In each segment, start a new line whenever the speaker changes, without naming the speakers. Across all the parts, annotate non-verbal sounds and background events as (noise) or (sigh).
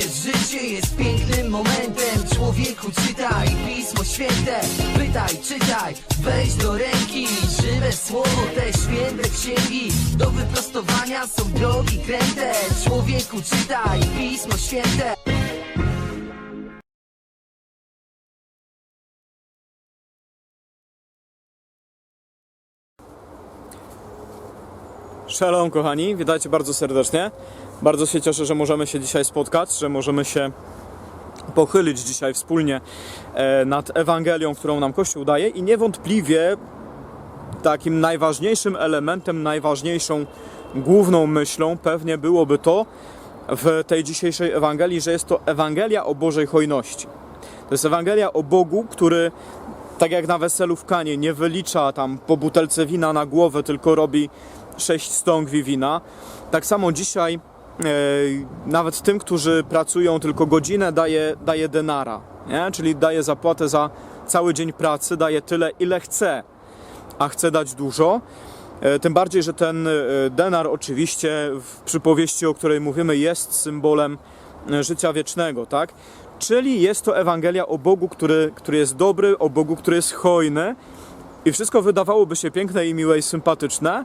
wiesz, życie jest pięknym momentem. Człowieku czytaj Pismo Święte. Pytaj, czytaj, weź do ręki Żywe słowo, te święte księgi. Do wyprostowania są drogi kręte. Człowieku czytaj Pismo Święte.
Shalom kochani, witajcie bardzo serdecznie. Bardzo się cieszę, że możemy się dzisiaj spotkać, że możemy się pochylić dzisiaj wspólnie e, nad Ewangelią, którą nam Kościół daje i niewątpliwie takim najważniejszym elementem, najważniejszą główną myślą pewnie byłoby to w tej dzisiejszej Ewangelii, że jest to Ewangelia o Bożej hojności. To jest Ewangelia o Bogu, który tak jak na weselu w Kanie nie wylicza tam po butelce wina na głowę, tylko robi sześć stągwi wina. Tak samo dzisiaj nawet tym, którzy pracują tylko godzinę, daje, daje denara, nie? czyli daje zapłatę za cały dzień pracy, daje tyle, ile chce, a chce dać dużo. E, Tym bardziej, że ten e, denar oczywiście w przypowieści, o której mówimy, jest symbolem e, życia wiecznego, tak? Czyli jest to Ewangelia o Bogu, który, który jest dobry, o Bogu, który jest hojny. I wszystko wydawałoby się piękne i miłe i sympatyczne,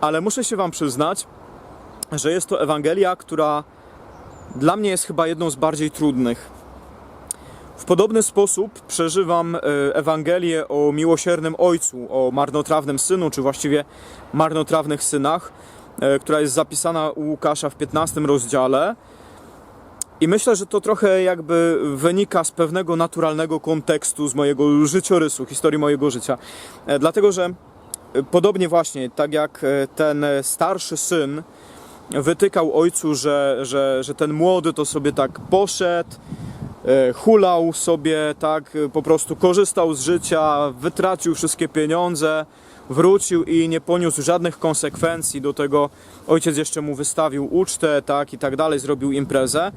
ale muszę się Wam przyznać, że jest to Ewangelia, która dla mnie jest chyba jedną z bardziej trudnych. W podobny sposób przeżywam e, Ewangelię o miłosiernym ojcu, o marnotrawnym synu, czy właściwie marnotrawnych synach, e, która jest zapisana u Łukasza w 15 rozdziale. I myślę, że to trochę jakby wynika z pewnego naturalnego kontekstu, z mojego życiorysu, historii mojego życia. E, Dlatego, że podobnie właśnie, tak jak ten starszy syn wytykał ojcu, że, że, że ten młody to sobie tak poszedł, e, hulał sobie, tak, po prostu korzystał z życia, wytracił wszystkie pieniądze, wrócił i nie poniósł żadnych konsekwencji. Do tego ojciec jeszcze mu wystawił ucztę, tak, i tak dalej, zrobił imprezę.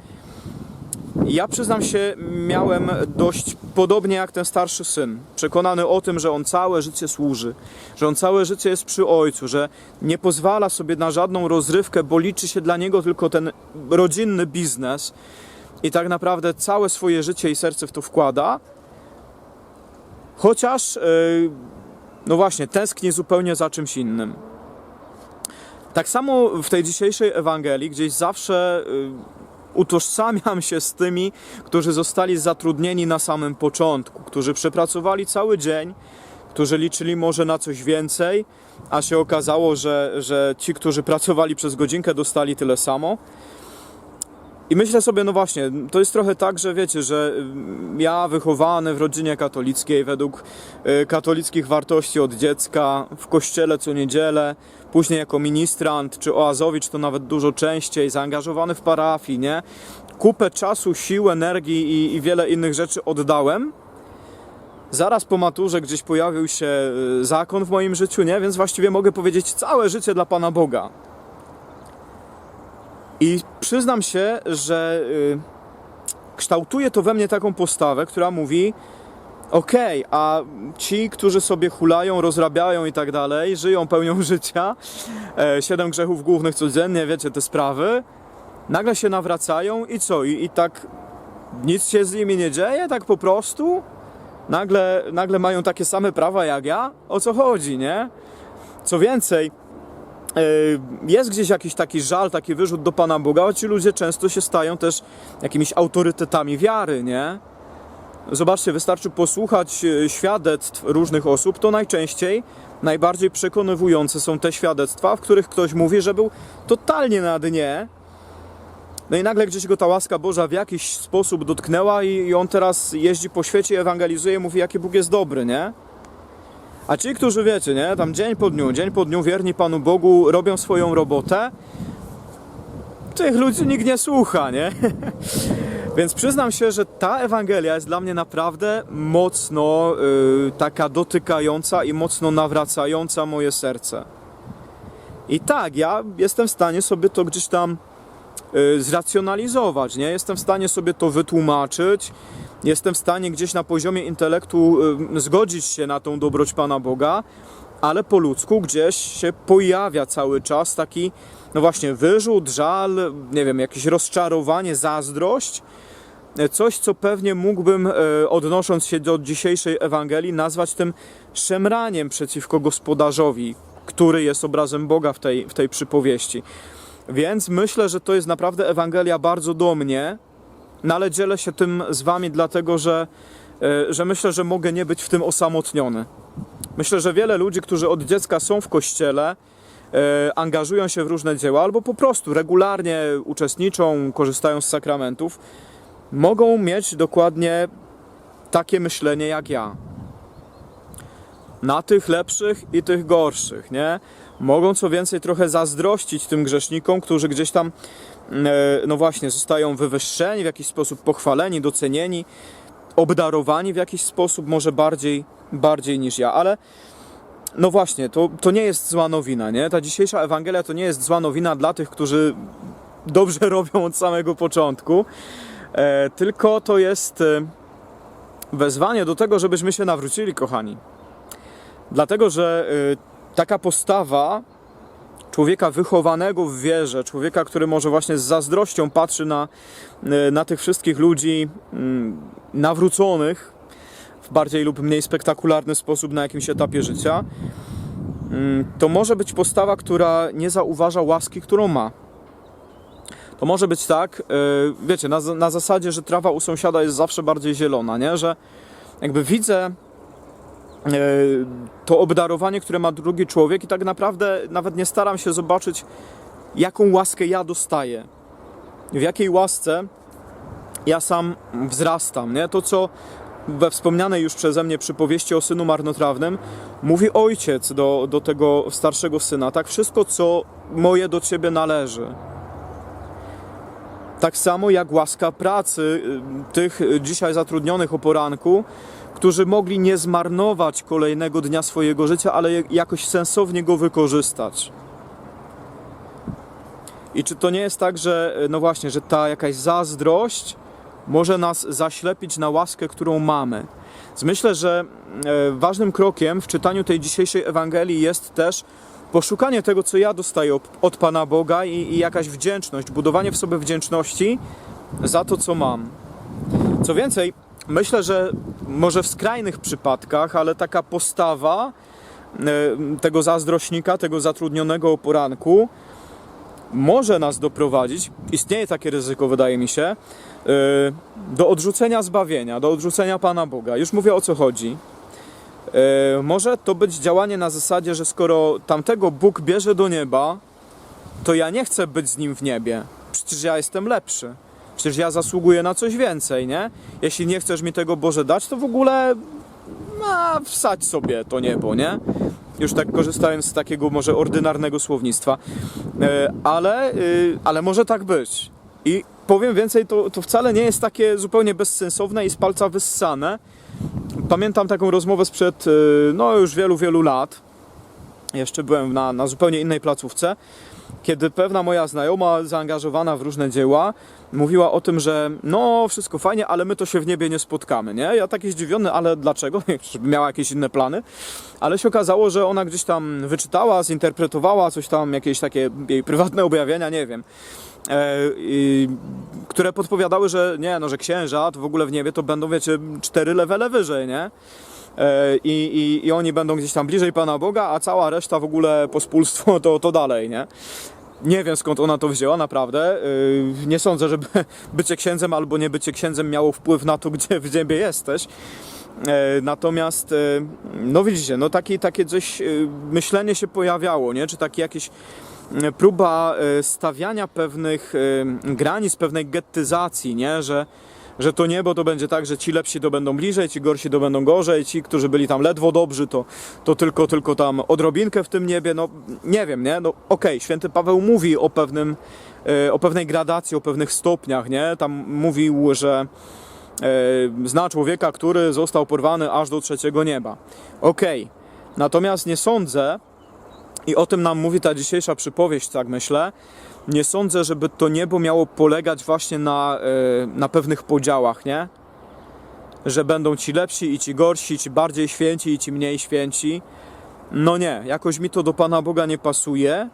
Ja przyznam się, miałem dość podobnie jak ten starszy syn. Przekonany o tym, że on całe życie służy, że on całe życie jest przy ojcu, że nie pozwala sobie na żadną rozrywkę, bo liczy się dla niego tylko ten rodzinny biznes i tak naprawdę całe swoje życie i serce w to wkłada. Chociaż, yy, no właśnie, tęskni zupełnie za czymś innym. Tak samo w tej dzisiejszej Ewangelii gdzieś zawsze yy, utożsamiam się z tymi, którzy zostali zatrudnieni na samym początku, którzy przepracowali cały dzień, którzy liczyli może na coś więcej, a się okazało, że, że ci, którzy pracowali przez godzinkę, dostali tyle samo. I myślę sobie, no właśnie, to jest trochę tak, że wiecie, że mm, ja wychowany w rodzinie katolickiej, według y, katolickich wartości od dziecka, w kościele co niedzielę, później jako ministrant czy oazowicz, to nawet dużo częściej, zaangażowany w parafii, nie? Kupę czasu, sił, energii i, i wiele innych rzeczy oddałem. Zaraz po maturze gdzieś pojawił się y, zakon w moim życiu, nie? Więc właściwie mogę powiedzieć całe życie dla Pana Boga. I przyznam się, że y, kształtuje to we mnie taką postawę, która mówi: Okej, a ci, którzy sobie hulają, rozrabiają i tak dalej, żyją pełnią (laughs) życia, e, siedem grzechów głównych codziennie, wiecie, te sprawy, nagle się nawracają i co? I, I tak nic się z nimi nie dzieje, tak po prostu? Nagle, nagle mają takie same prawa jak ja? O co chodzi, nie? Co więcej, jest gdzieś jakiś taki żal, taki wyrzut do Pana Boga, a ci ludzie często się stają też jakimiś autorytetami wiary, nie? Zobaczcie, wystarczy posłuchać e, świadectw różnych osób, to najczęściej najbardziej przekonywujące są te świadectwa, w których ktoś mówi, że był totalnie na dnie. No i nagle gdzieś go ta łaska Boża w jakiś sposób dotknęła i, i on teraz jeździ po świecie, ewangelizuje, mówi jaki Bóg jest dobry, nie? A ci, którzy wiecie, nie, tam dzień po dniu, dzień po dniu wierni Panu Bogu, robią swoją robotę, tych ludzi nikt nie słucha, nie? (laughs) Więc przyznam się, że ta Ewangelia jest dla mnie naprawdę mocno y, taka dotykająca i mocno nawracająca moje serce. I tak, ja jestem w stanie sobie to gdzieś tam zracjonalizować, nie? Jestem w stanie sobie to wytłumaczyć, jestem w stanie gdzieś na poziomie intelektu y, zgodzić się na tą dobroć Pana Boga, ale po ludzku gdzieś się pojawia cały czas taki, no właśnie, wyrzut, żal, nie wiem, jakieś rozczarowanie, zazdrość. E, Coś, co pewnie mógłbym, odnosząc się do dzisiejszej Ewangelii, nazwać tym szemraniem przeciwko gospodarzowi, który jest obrazem Boga w tej, w tej przypowieści. Więc myślę, że to jest naprawdę Ewangelia bardzo do mnie, no ale dzielę się tym z Wami, dlatego że, e, że myślę, że mogę nie być w tym osamotniony. Myślę, że wiele ludzi, którzy od dziecka są w kościele, e, angażują się w różne dzieła, albo po prostu regularnie uczestniczą, korzystają z sakramentów, mogą mieć dokładnie takie myślenie jak ja. Na tych lepszych i tych gorszych, nie? Mogą co więcej trochę zazdrościć tym grzesznikom, którzy gdzieś tam, e, no właśnie, zostają wywyższeni, w jakiś sposób pochwaleni, docenieni, obdarowani w jakiś sposób, może bardziej, bardziej niż ja, ale no właśnie, to, to nie jest zła nowina, nie? Ta dzisiejsza Ewangelia to nie jest zła nowina dla tych, którzy dobrze (laughs) robią od samego początku, e, tylko to jest e, wezwanie do tego, żebyśmy się nawrócili, kochani. Dlatego, że taka postawa człowieka wychowanego w wierze, człowieka, który może właśnie z zazdrością patrzy na, e, na tych wszystkich ludzi mm, nawróconych w bardziej lub mniej spektakularny sposób na jakimś etapie życia, mm, to może być postawa, która nie zauważa łaski, którą ma. To może być tak, e, wiecie, na, na zasadzie, że trawa u sąsiada jest zawsze bardziej zielona, nie? Że jakby widzę to obdarowanie, które ma drugi człowiek i tak naprawdę nawet nie staram się zobaczyć, jaką łaskę ja dostaję. W jakiej łasce ja sam wzrastam, nie? To, co we wspomnianej już przeze mnie przypowieści o synu marnotrawnym mówi ojciec do, do tego starszego syna, tak? Wszystko, co moje do ciebie należy. Tak samo jak łaska pracy y, tych y, dzisiaj zatrudnionych o poranku, którzy mogli nie zmarnować kolejnego dnia swojego życia, ale jakoś sensownie go wykorzystać. I czy to nie jest tak, że y, no właśnie, że ta jakaś zazdrość może nas zaślepić na łaskę, którą mamy? Więc myślę, że e, ważnym krokiem w czytaniu tej dzisiejszej Ewangelii jest też poszukanie tego, co ja dostaję od Pana Boga i, i jakaś wdzięczność, budowanie w sobie wdzięczności za to, co mam. Co więcej, myślę, że może w skrajnych przypadkach, ale taka postawa e, tego zazdrośnika, tego zatrudnionego o poranku, może nas doprowadzić, istnieje takie ryzyko, wydaje mi się, yy, do odrzucenia zbawienia, do odrzucenia Pana Boga. Już mówię o co chodzi. Yy, Może to być działanie na zasadzie, że skoro tamtego Bóg bierze do nieba, to ja nie chcę być z nim w niebie. Przecież ja jestem lepszy. Przecież ja zasługuję na coś więcej, nie? Jeśli nie chcesz mi tego Boże dać, to w ogóle no, wsadź sobie to niebo, nie? Już tak korzystając z takiego może ordynarnego słownictwa. E, ale, y, ale może tak być. I powiem więcej, to, to wcale nie jest takie zupełnie bezsensowne i z palca wyssane. Pamiętam taką rozmowę sprzed y, no już wielu, wielu lat. Jeszcze byłem na, na zupełnie innej placówce, kiedy pewna moja znajoma, zaangażowana w różne dzieła, mówiła o tym, że no wszystko fajnie, ale my to się w niebie nie spotkamy, nie? Ja taki zdziwiony, ale dlaczego? (laughs) Miała jakieś inne plany. Ale się okazało, że ona gdzieś tam wyczytała, zinterpretowała coś tam, jakieś takie jej prywatne (laughs) objawienia, nie wiem. E, i, które podpowiadały, że nie, no, że księża to w ogóle w niebie to będą, wiecie, cztery levele wyżej, nie? E, I, i, I oni będą gdzieś tam bliżej Pana Boga, a cała reszta w ogóle pospólstwo to, to dalej, nie? Nie wiem skąd ona to wzięła, naprawdę. Yy, Nie sądzę, żeby (laughs) bycie księdzem albo nie bycie księdzem miało wpływ na to, gdzie w niebie jesteś. E, Natomiast, e, no widzicie, no takie, takie coś myślenie się pojawiało, nie? Czy takie jakieś próba stawiania pewnych granic, pewnej gettyzacji, nie? Że, że to niebo to będzie tak, że ci lepsi to będą bliżej, ci gorsi to będą gorzej, ci, którzy byli tam ledwo dobrzy, to, to tylko, tylko tam odrobinkę w tym niebie, no nie wiem, nie? No okej, święty Paweł mówi o pewnym, e, o pewnej gradacji, o pewnych stopniach, nie? Tam mówił, że e, zna człowieka, który został porwany aż do trzeciego nieba. Okej, natomiast nie sądzę, i o tym nam mówi ta dzisiejsza przypowieść, tak myślę, nie sądzę, żeby to niebo miało polegać właśnie na, e, na pewnych podziałach, nie? Że będą ci lepsi i ci gorsi, ci bardziej święci i ci mniej święci. no nie, jakoś mi to do Pana Boga nie pasuje.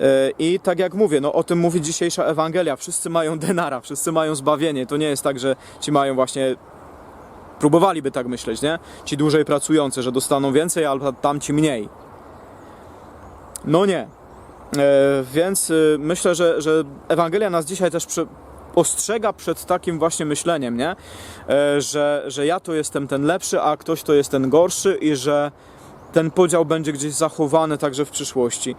E, I tak jak mówię, no o tym mówi dzisiejsza Ewangelia. Wszyscy mają denara, wszyscy mają zbawienie. To nie jest tak, że ci mają właśnie. Próbowaliby tak myśleć, nie? Ci dłużej pracujący, że dostaną więcej, albo tamci mniej. No nie. E, więc y, myślę, że, że Ewangelia nas dzisiaj też prze, ostrzega przed takim właśnie myśleniem, nie? E, że, że ja to jestem ten lepszy, a ktoś to jest ten gorszy i że ten podział będzie gdzieś zachowany także w przyszłości.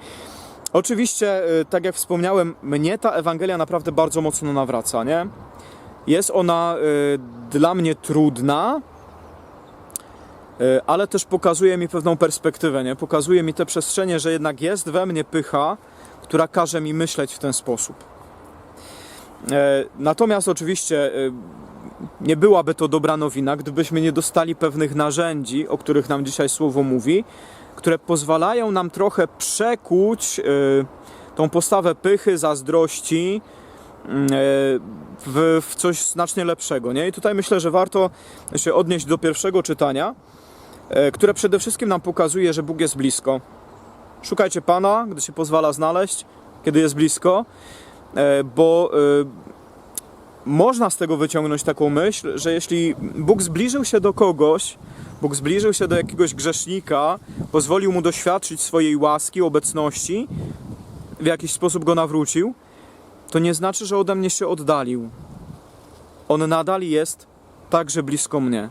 Oczywiście, y, tak jak wspomniałem, mnie ta Ewangelia naprawdę bardzo mocno nawraca, nie? Jest ona y, dla mnie trudna, ale też pokazuje mi pewną perspektywę, nie? Pokazuje mi te przestrzenie, że jednak jest we mnie pycha, która każe mi myśleć w ten sposób. E, Natomiast oczywiście y, nie byłaby to dobra nowina, gdybyśmy nie dostali pewnych narzędzi, o których nam dzisiaj słowo mówi, które pozwalają nam trochę przekuć tą postawę pychy, zazdrości y, w, coś znacznie lepszego. Nie? I tutaj myślę, że warto się odnieść do pierwszego czytania, które przede wszystkim nam pokazuje, że Bóg jest blisko. Szukajcie Pana, gdy się pozwala znaleźć, kiedy jest blisko, y, bo y, można z tego wyciągnąć taką myśl, że jeśli Bóg zbliżył się do kogoś, Bóg zbliżył się do jakiegoś grzesznika, pozwolił mu doświadczyć swojej łaski, obecności, w jakiś sposób go nawrócił, to nie znaczy, że ode mnie się oddalił. On nadal jest także blisko mnie.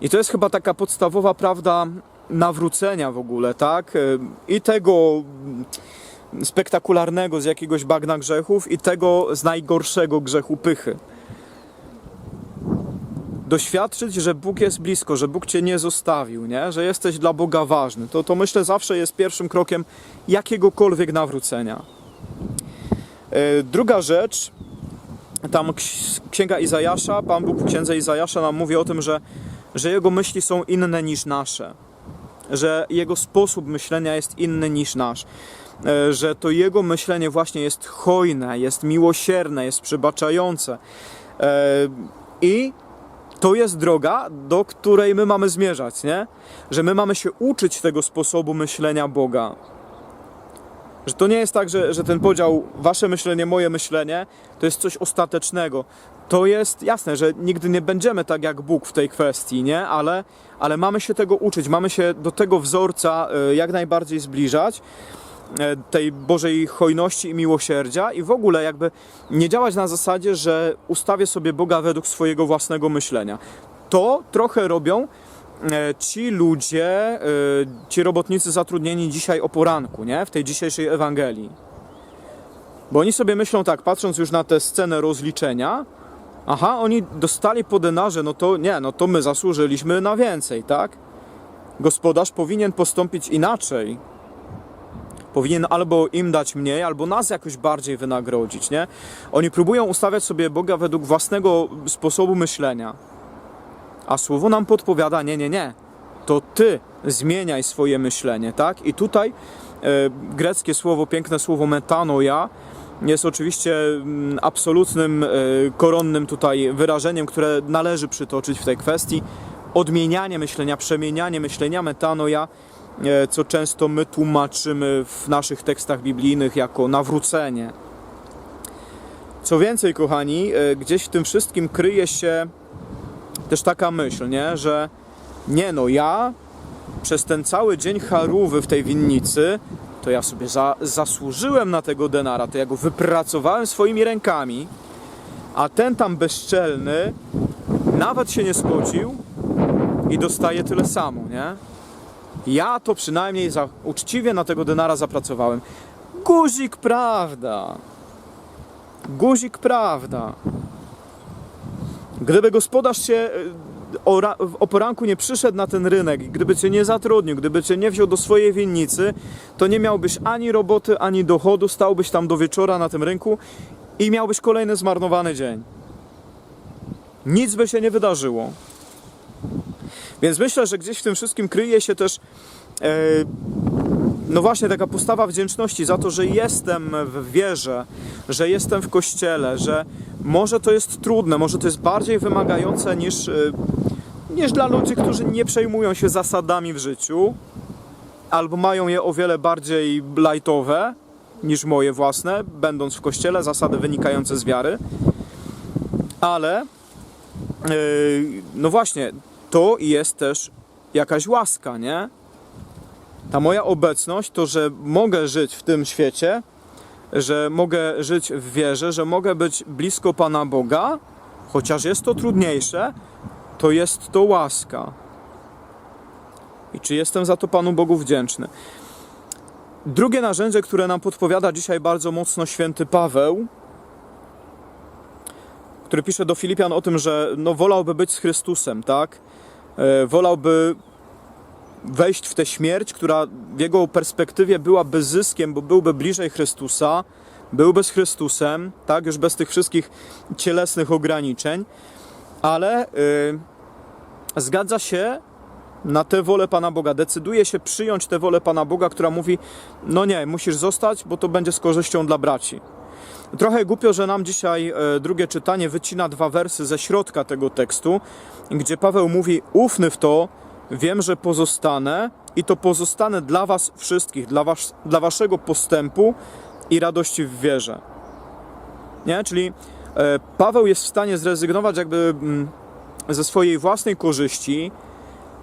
I to jest chyba taka podstawowa prawda nawrócenia w ogóle, tak? I tego spektakularnego z jakiegoś bagna grzechów i tego z najgorszego grzechu pychy. Doświadczyć, że Bóg jest blisko, że Bóg cię nie zostawił, nie? że jesteś dla Boga ważny. To, to myślę zawsze jest pierwszym krokiem jakiegokolwiek nawrócenia. E, Druga rzecz, tam ks- księga Izajasza, Pan Bóg w księdze Izajasza nam mówi o tym, że, że jego myśli są inne niż nasze, że jego sposób myślenia jest inny niż nasz e, że to jego myślenie właśnie jest hojne, jest miłosierne, jest przebaczające. E, I to jest droga, do której my mamy zmierzać, nie? Że my mamy się uczyć tego sposobu myślenia Boga. Że to nie jest tak, że, że ten podział, wasze myślenie, moje myślenie, to jest coś ostatecznego. To jest jasne, że nigdy nie będziemy tak jak Bóg w tej kwestii, nie? Ale, ale mamy się tego uczyć, mamy się do tego wzorca y, jak najbardziej zbliżać e, tej Bożej hojności i miłosierdzia i w ogóle jakby nie działać na zasadzie, że ustawię sobie Boga według swojego własnego myślenia. To trochę robią e, ci ludzie, e, ci robotnicy zatrudnieni dzisiaj o poranku, nie? W tej dzisiejszej Ewangelii. Bo oni sobie myślą tak, patrząc już na tę scenę rozliczenia, aha, oni dostali po denarze, no to nie, no to my zasłużyliśmy na więcej, tak? Gospodarz powinien postąpić inaczej powinien albo im dać mniej, albo nas jakoś bardziej wynagrodzić, nie? Oni próbują ustawiać sobie Boga według własnego sposobu myślenia. A słowo nam podpowiada, nie, nie, nie. To ty zmieniaj swoje myślenie, tak? I tutaj e, greckie słowo, piękne słowo metanoia jest oczywiście mm, absolutnym, e, koronnym tutaj wyrażeniem, które należy przytoczyć w tej kwestii. Odmienianie myślenia, przemienianie myślenia, metanoia e, co często my tłumaczymy w naszych tekstach biblijnych jako nawrócenie. Co więcej, kochani, e, gdzieś w tym wszystkim kryje się też taka myśl, nie? że nie no, ja przez ten cały dzień charówy w tej winnicy, to ja sobie za, zasłużyłem na tego denara, to ja go wypracowałem swoimi rękami, a ten tam bezczelny nawet się nie spocił i dostaje tyle samo, nie? Ja to przynajmniej za, uczciwie na tego denara zapracowałem. Guzik prawda. Guzik prawda. Gdyby gospodarz cię e, o, o poranku nie przyszedł na ten rynek, gdyby cię nie zatrudnił, gdyby cię nie wziął do swojej winnicy, to nie miałbyś ani roboty, ani dochodu, stałbyś tam do wieczora na tym rynku i miałbyś kolejny zmarnowany dzień. Nic by się nie wydarzyło. Więc myślę, że gdzieś w tym wszystkim kryje się też e, no właśnie taka postawa wdzięczności za to, że jestem w wierze, że jestem w kościele, że może to jest trudne, może to jest bardziej wymagające niż e, niż dla ludzi, którzy nie przejmują się zasadami w życiu, albo mają je o wiele bardziej lightowe niż moje własne, będąc w kościele, zasady wynikające z wiary. Ale yy, no właśnie, to jest też jakaś łaska, nie? Ta moja obecność, to, że mogę żyć w tym świecie, że mogę żyć w wierze, że mogę być blisko Pana Boga, chociaż jest to trudniejsze, to jest to łaska. I czy jestem za to Panu Bogu wdzięczny? Drugie narzędzie, które nam podpowiada dzisiaj bardzo mocno święty Paweł, który pisze do Filipian o tym, że no, wolałby być z Chrystusem, tak? E, wolałby wejść w tę śmierć, która w jego perspektywie byłaby zyskiem, bo byłby bliżej Chrystusa, byłby z Chrystusem, tak? Już bez tych wszystkich cielesnych ograniczeń, ale y, zgadza się na tę wolę Pana Boga, decyduje się przyjąć tę wolę Pana Boga, która mówi: No nie, musisz zostać, bo to będzie z korzyścią dla braci. Trochę głupio, że nam dzisiaj e, drugie czytanie wycina dwa wersy ze środka tego tekstu, gdzie Paweł mówi: Ufny w to, wiem, że pozostanę i to pozostanę dla Was wszystkich, dla, was, dla Waszego postępu i radości w wierze. Nie? Czyli e, Paweł jest w stanie zrezygnować jakby mm, ze swojej własnej korzyści,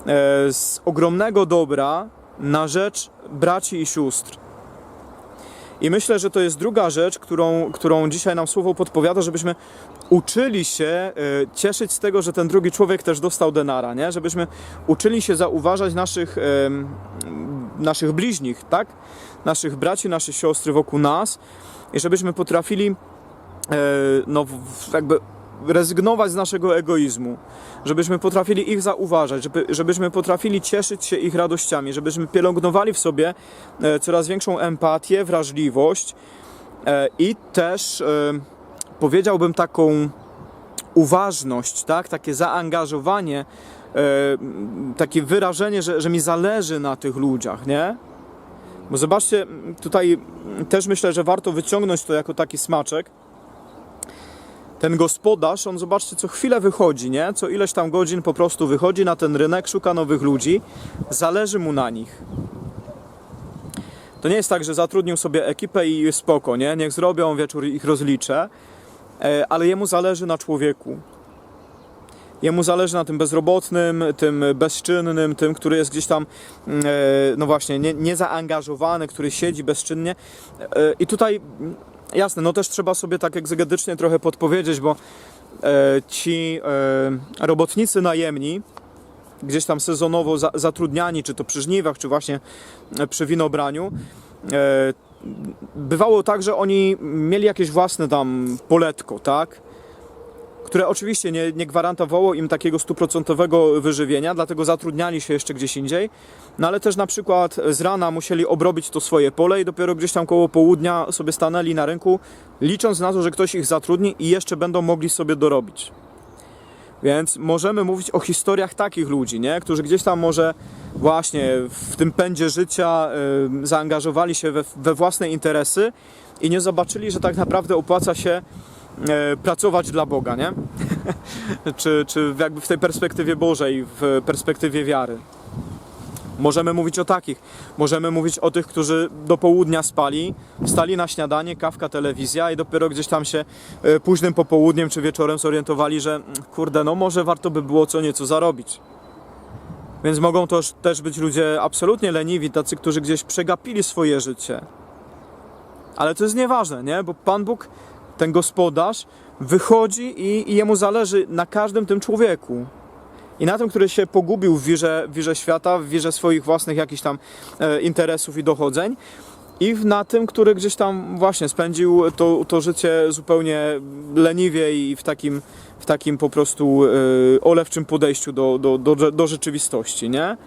e, z ogromnego dobra na rzecz braci i sióstr. I myślę, że to jest druga rzecz, którą, którą dzisiaj nam słowo podpowiada, żebyśmy uczyli się e, cieszyć z tego, że ten drugi człowiek też dostał denara, nie? Żebyśmy uczyli się zauważać naszych, naszych bliźnich, tak? Naszych braci, nasze siostry wokół nas i żebyśmy potrafili e, no, jakby rezygnować z naszego egoizmu, żebyśmy potrafili ich zauważać, żeby, żebyśmy potrafili cieszyć się ich radościami, żebyśmy pielęgnowali w sobie e, coraz większą empatię, wrażliwość e, i też e, powiedziałbym taką uważność, tak? takie zaangażowanie, takie wyrażenie, że, że mi zależy na tych ludziach, nie? Bo zobaczcie, tutaj też myślę, że warto wyciągnąć to jako taki smaczek. Ten gospodarz, on zobaczcie, co chwilę wychodzi, nie? Co ileś tam godzin po prostu wychodzi na ten rynek, szuka nowych ludzi, zależy mu na nich. To nie jest tak, że zatrudnił sobie ekipę i spoko, nie? Niech zrobią wieczór ich rozliczę, E, ale jemu zależy na człowieku. Jemu zależy na tym bezrobotnym, tym bezczynnym, tym, który jest gdzieś tam, mm, e, no właśnie, nie, niezaangażowany, który siedzi bezczynnie. E, I tutaj, jasne, no też trzeba sobie tak egzegetycznie trochę podpowiedzieć, bo e, ci e, robotnicy najemni, gdzieś tam sezonowo za, zatrudniani, czy to przy żniwach, czy właśnie e, przy winobraniu, e, bywało tak, że oni mieli jakieś własne tam poletko, tak? Które oczywiście nie, nie gwarantowało im takiego stuprocentowego wyżywienia, dlatego zatrudniali się jeszcze gdzieś indziej. No ale też na przykład z rana musieli obrobić to swoje pole i dopiero gdzieś tam koło południa sobie stanęli na rynku, licząc na to, że ktoś ich zatrudni i jeszcze będą mogli sobie dorobić. Więc możemy mówić o historiach takich ludzi, nie? którzy gdzieś tam może właśnie w tym pędzie życia zaangażowali się we, we własne interesy i nie zobaczyli, że tak naprawdę opłaca się pracować dla Boga, nie? (laughs) czy, czy jakby w tej perspektywie Bożej, w perspektywie wiary. Możemy mówić o takich. Możemy mówić o tych, którzy do południa spali, wstali na śniadanie, kawka, telewizja i dopiero gdzieś tam się e, późnym popołudniem czy wieczorem zorientowali, że mm, kurde, no może warto by było co nieco zarobić. Więc mogą to też być ludzie absolutnie leniwi, tacy, którzy gdzieś przegapili swoje życie. Ale to jest nieważne, nie? Bo Pan Bóg, ten gospodarz, wychodzi i, i jemu zależy na każdym tym człowieku. I na tym, który się pogubił w wirze, w wirze świata, w wirze swoich własnych jakichś tam e, interesów i dochodzeń, i na tym, który gdzieś tam właśnie spędził to, to życie zupełnie leniwie i w takim, w takim po prostu e, olewczym podejściu do, do, do, do rzeczywistości, nie?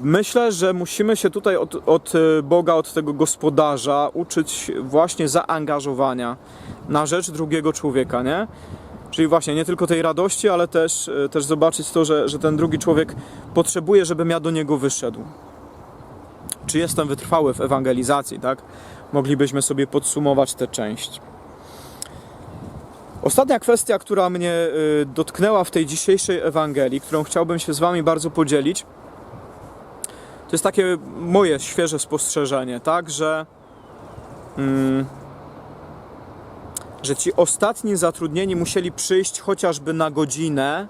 Myślę, że musimy się tutaj od, od e, Boga, od tego gospodarza uczyć właśnie zaangażowania na rzecz drugiego człowieka, nie? Czyli właśnie nie tylko tej radości, ale też, e, też zobaczyć to, że, że ten drugi człowiek potrzebuje, żebym ja do niego wyszedł. Czy jestem wytrwały w ewangelizacji, tak? Moglibyśmy sobie podsumować tę część. Ostatnia kwestia, która mnie y, dotknęła w tej dzisiejszej Ewangelii, którą chciałbym się z Wami bardzo podzielić, to jest takie moje świeże spostrzeżenie, tak, że, mm, że ci ostatni zatrudnieni musieli przyjść chociażby na godzinę,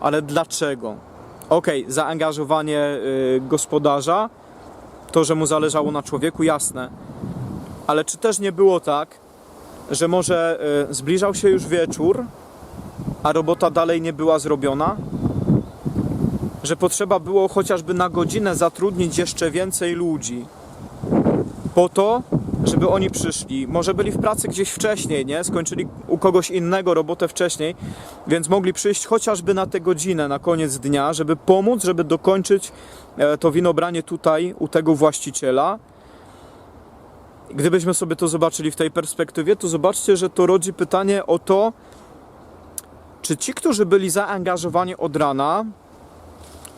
ale dlaczego? Okej, zaangażowanie y, gospodarza, to, że mu zależało na człowieku, jasne. Ale czy też nie było tak, że może y, zbliżał się już wieczór, a robota dalej nie była zrobiona? Że potrzeba było chociażby na godzinę zatrudnić jeszcze więcej ludzi po to, żeby oni przyszli. Może byli w pracy gdzieś wcześniej, nie? Skończyli u kogoś innego robotę wcześniej, więc mogli przyjść chociażby na tę godzinę na koniec dnia, żeby pomóc, żeby dokończyć e, to winobranie tutaj u tego właściciela. Gdybyśmy sobie to zobaczyli w tej perspektywie, to zobaczcie, że to rodzi pytanie o to, czy ci, którzy byli zaangażowani od rana,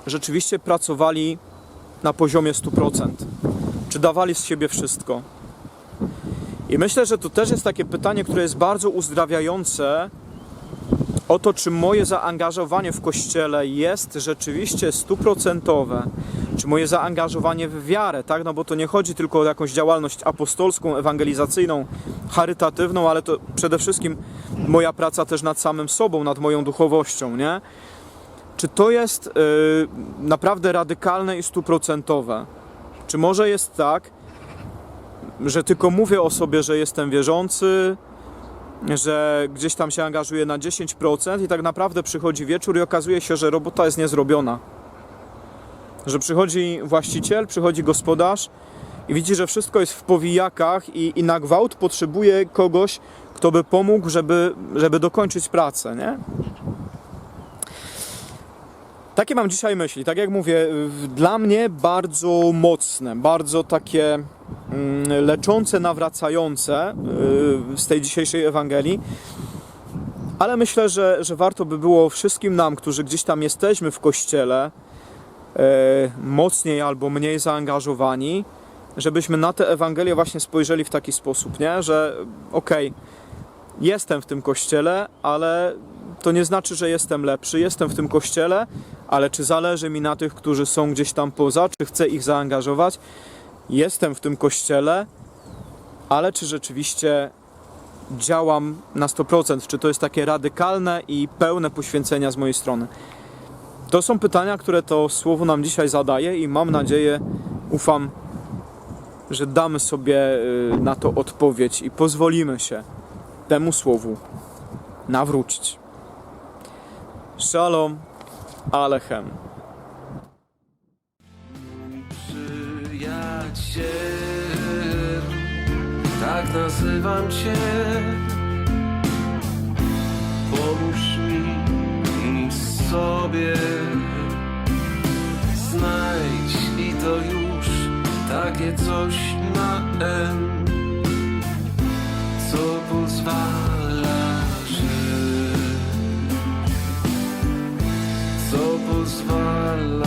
rzeczywiście pracowali na poziomie 100%? Czy dawali z siebie wszystko? I myślę, że to też jest takie pytanie, które jest bardzo uzdrawiające o to, czy moje zaangażowanie w kościele jest rzeczywiście stuprocentowe, czy moje zaangażowanie w wiarę, tak? No bo to nie chodzi tylko o jakąś działalność apostolską, ewangelizacyjną, charytatywną, ale to przede wszystkim moja praca też nad samym sobą, nad moją duchowością, nie? Czy to jest yy, naprawdę radykalne i stuprocentowe? Czy może jest tak, że tylko mówię o sobie, że jestem wierzący, że gdzieś tam się angażuję na 10% i tak naprawdę przychodzi wieczór i okazuje się, że robota jest niezrobiona. Że przychodzi właściciel, przychodzi gospodarz i widzi, że wszystko jest w powijakach i, i na gwałt potrzebuje kogoś, kto by pomógł, żeby, żeby dokończyć pracę, nie? Takie mam dzisiaj myśli. Tak jak mówię, w- dla mnie bardzo mocne, bardzo takie mm, leczące, nawracające y, z tej dzisiejszej Ewangelii. Ale myślę, że, że warto by było wszystkim nam, którzy gdzieś tam jesteśmy w kościele, e, mocniej albo mniej zaangażowani, żebyśmy na tę Ewangelię właśnie spojrzeli w taki sposób, nie? że okej, jestem w tym kościele, ale to nie znaczy, że jestem lepszy. Jestem w tym kościele, ale czy zależy mi na tych, którzy są gdzieś tam poza, czy chcę ich zaangażować? Jestem w tym kościele, ale czy rzeczywiście działam na 100%? Czy to jest takie radykalne i pełne poświęcenia z mojej strony? To są pytania, które to słowo nam dzisiaj zadaje i mam nadzieję, ufam, że damy sobie y, na to odpowiedź i pozwolimy się temu słowu nawrócić. Shalom Alechem.
Przyjaciel, tak nazywam Cię. Pomóż mi sobie znajdź i to już takie coś na N, co pozwala feels far